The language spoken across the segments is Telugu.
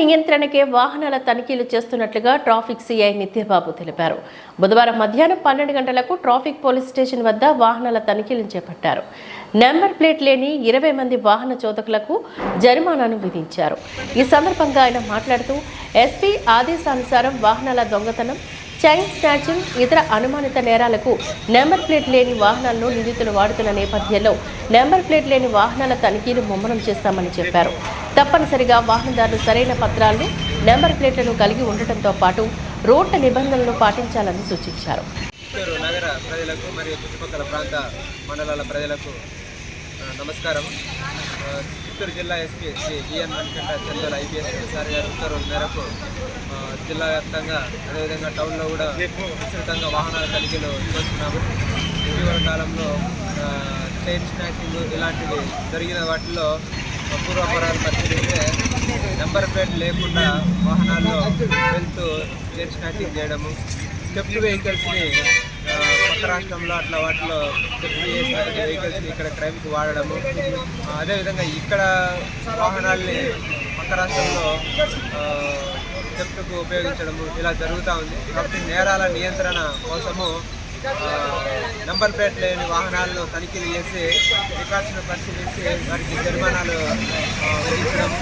నియంత్రణకే వాహనాల తనిఖీలు చేస్తున్నట్లుగా ట్రాఫిక్ సిఐ నిత్యబాబు తెలిపారు. బుధవారం మధ్యాహ్నం పన్నెండు గంటలకు ట్రాఫిక్ పోలీస్ స్టేషన్ వద్ద వాహనాల తనిఖీలు చేపట్టారు. నెంబర్ ప్లేట్ లేని ఇరవై మంది వాహన చోదకులకు జరిమానాను విధించారు. ఈ సందర్భంగా ఆయన మాట్లాడుతూ ఎస్పీ ఆదేశానుసారం వాహనాల దొంగతనం చైన్ స్నాచింగ్ ఇతర అనుమానిత నేరాలకు నెంబర్ ప్లేట్ లేని వాహనాలను నిందితులు వాడుతున్న నేపథ్యంలో నెంబర్ ప్లేట్ లేని వాహనాల తనిఖీలు ముమ్మరం చేస్తామని చెప్పారు. తప్పనిసరిగా వాహనదారులు సరైన పత్రాలను నెంబర్ ప్లేట్లను కలిగి ఉండటంతో పాటు రోడ్ల నిబంధనలను పాటించాలని సూచించారు. చిత్తూరు నగర ప్రజలకు మరియు చుట్టుపక్కల ప్రాంత మండలాల ప్రజలకు నమస్కారం. చిత్తూరు జిల్లా SP Shri GN Manikanta Chander IPS sir గారి ఉత్తర్వుల మేరకు జిల్లా వ్యాప్తంగా అదేవిధంగా టౌన్లో కూడా విస్తృతంగా వాహనాల తనిఖీలు చేస్తున్నాము ఇటీవల కాలంలో ట్రైన్ చైన్ స్నాచింగ్ ఇలాంటివి జరిగిన వాటిలో పూర్వపరాలు పరిశీలిస్తే నెంబర్ ప్లేట్ లేకుండా వాహనాల్లో వెళ్తూ చైన్ స్నాచింగ్ చేయడము స్టెప్ వెహికల్స్ని పక్క రాష్ట్రంలో అట్లా వాటిలో స్టెప్ వెహికల్స్ని ఇక్కడ క్రైమ్కి వాడడము. అదేవిధంగా ఇక్కడ వాహనాల్ని పక్క రాష్ట్రంలో స్టెప్కు ఉపయోగించడము ఇలా జరుగుతూ ఉంది. కాబట్టి నేరాల నియంత్రణ కోసము నంబర్ ప్లేట్ లేని వాహనాలను తనిఖీలు చేసి రికార్డ్స్ను పరిశీలించి వారికి జరిమానాలు విధించడం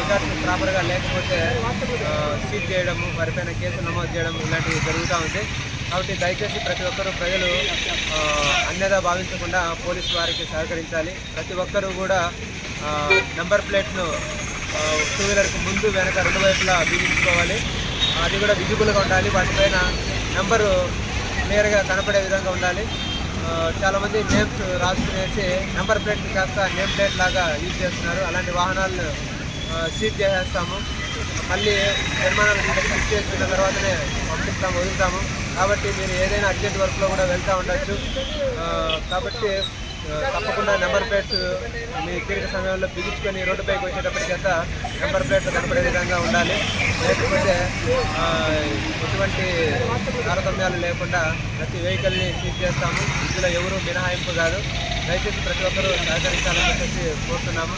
రికార్డ్స్ ప్రాపర్గా లేకపోతే సీజ్ చేయడము వారిపైన కేసు నమోదు చేయడం ఇలాంటివి జరుగుతూ ఉంది. కాబట్టి దయచేసి ప్రతి ఒక్కరూ ప్రజలు అన్యదా భావించకుండా పోలీసు వారికి సహకరించాలి. ప్రతి ఒక్కరూ కూడా నంబర్ ప్లేట్ను టూ వీలర్కి ముందు వెనక రెండు వైపులా బిగించుకోవాలి. అది కూడా విజిబుల్గా ఉండాలి. వాటిపైన నెంబరు క్లియర్గా కనపడే విధంగా ఉండాలి. చాలామంది నేమ్స్ రాసుకునేసి నెంబర్ ప్లేట్ కాస్త నేమ్ ప్లేట్ లాగా యూజ్ చేస్తున్నారు. అలాంటి వాహనాలను సీజ్ చేసేస్తాము. మళ్ళీ నిర్మాణాలు చెక్ చేసుకున్న తర్వాతనే పంపిస్తాము వదులుతాము. కాబట్టి మీరు ఏదైనా అర్జెంట్ వర్క్లో కూడా వెళ్తూ ఉండొచ్చు. కాబట్టి తప్పకుండా నెంబర్ ప్లేట్స్ మీ తీరిక సమయంలో బిగించుకొని రోడ్డుపైకి వచ్చేటప్పటికంతా నెంబర్ ప్లేట్లు కనపడే విధంగా ఉండాలి. లేకపోతే ఎటువంటి తారతమ్యాలు లేకుండా ప్రతి వెహికల్ని సీజ్ చేస్తాము. ఇందులో ఎవరు మినహాయింపు కాదు. దయచేసి ప్రతి ఒక్కరూ సహకరించాలని చెప్పేసి కోరుతున్నాము.